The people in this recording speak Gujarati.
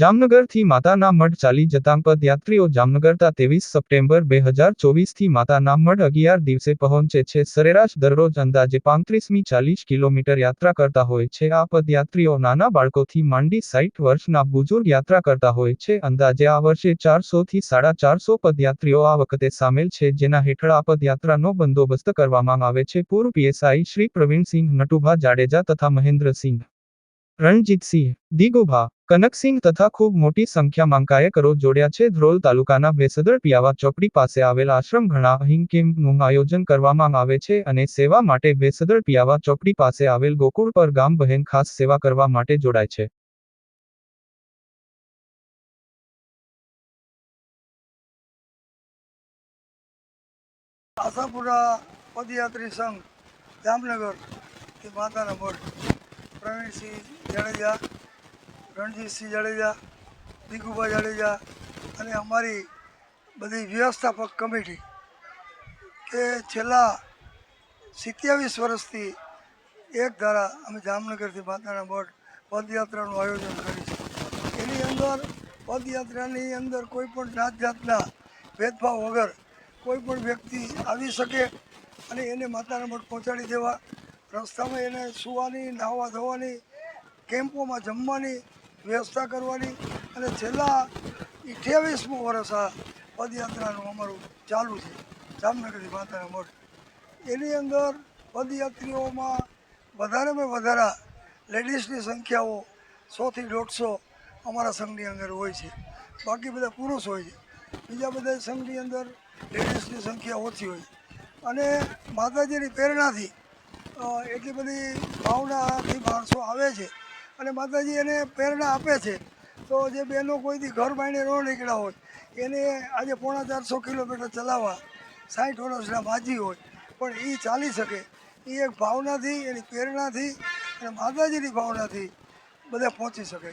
જામનગરથી માતાના મઢ ચાલી જતા પદયાત્રીઓ જામનગરતા ત્રેવીસ સપ્ટેમ્બર બે હજાર ચોવીસથી માતાના મઢ અગિયાર દિવસે પહોંચે છે. સરેરાશ દરરોજ અંદાજે પાંત્રીસમી ચાલીસ કિલોમીટર યાત્રા કરતા હોય છે. આ પદયાત્રીઓ નાના બાળકોથી માંડી સાઠ વર્ષના બુજુર્ગ યાત્રા કરતા હોય છે. અંદાજે આ વર્ષે ચારસોથી સાડા ચારસો પદયાત્રીઓ આ વખતે સામેલ છે, જેના હેઠળ આ પદયાત્રાનો બંદોબસ્ત કરવામાં આવે છે. પૂર્વ પીએસઆઈ શ્રી પ્રવીણસિંહ નટુભા જાડેજા તથા મહેન્દ્રસિંહ રણજીતસિંહ દિગુભા કનકસિંહ તથા ખૂબ મોટી સંખ્યામાં કાર્યકરો જોડ્યા છે. ધ્રોલ તાલુકાના વેસદર પિયાવા ચોકડી પાસે આવેલ આશ્રમ ઘણા અહિંગ કેમ્પનું આયોજન કરવામાં આવે છે અને સેવા માટે વેસદર પિયાવા ચોકડી પાસે આવેલ ગોકુળ પર ગામ બહેન ખાસ સેવા કરવા માટે જોડાય છે. આશાપુરા પદયાત્રી સંઘ, જામનગર કે માતાના મઢ પ્રવીણસિંહ જાડેજા, રણજીતસિંહ જાડેજા દીકુભા જાડેજા અને અમારી બધી વ્યવસ્થાપક કમિટી કે છેલ્લા સિત્યાવીસ વર્ષથી એક ધારા અમે જામનગરથી માતાના મઠ પદયાત્રાનું આયોજન કરી છે. એની અંદર પદયાત્રાની અંદર કોઈ પણ જાત જાતના ભેદભાવ વગર કોઈ પણ વ્યક્તિ આવી શકે અને એને માતાના મઠ પહોંચાડી દેવા રસ્તામાં એને સુવાની, નાહવા ધોવાની, કેમ્પોમાં જમવાની વ્યવસ્થા કરવાની અને છેલ્લા અઠ્યાવીસમું વર્ષ આ પદયાત્રાનું અમારું ચાલુ છે. જામનગરથી માતાના મઠ એની અંદર પદયાત્રીઓમાં વધારેમાં વધારે લેડીઝની સંખ્યાઓ સોથી દોઢસો અમારા સંઘની અંદર હોય છે. બાકી બધા પુરુષ હોય છે. બીજા બધા સંઘની અંદર લેડીઝની સંખ્યા ઓછી હોય અને માતાજીની પ્રેરણાથી એટલી બધી ભાવનાથી માણસો આવે છે અને માતાજી એને પ્રેરણા આપે છે. તો જે બહેનો કોઈથી ઘર બાઈને ન નીકળ્યા હોય, એને આજે પોણા ચારસો કિલોમીટર ચલાવવા સાઠ વર્ષના માજી હોય, પણ એ ચાલી શકે. એ એક ભાવનાથી, એની પ્રેરણાથી અને માતાજીની ભાવનાથી બધા પહોંચી શકે.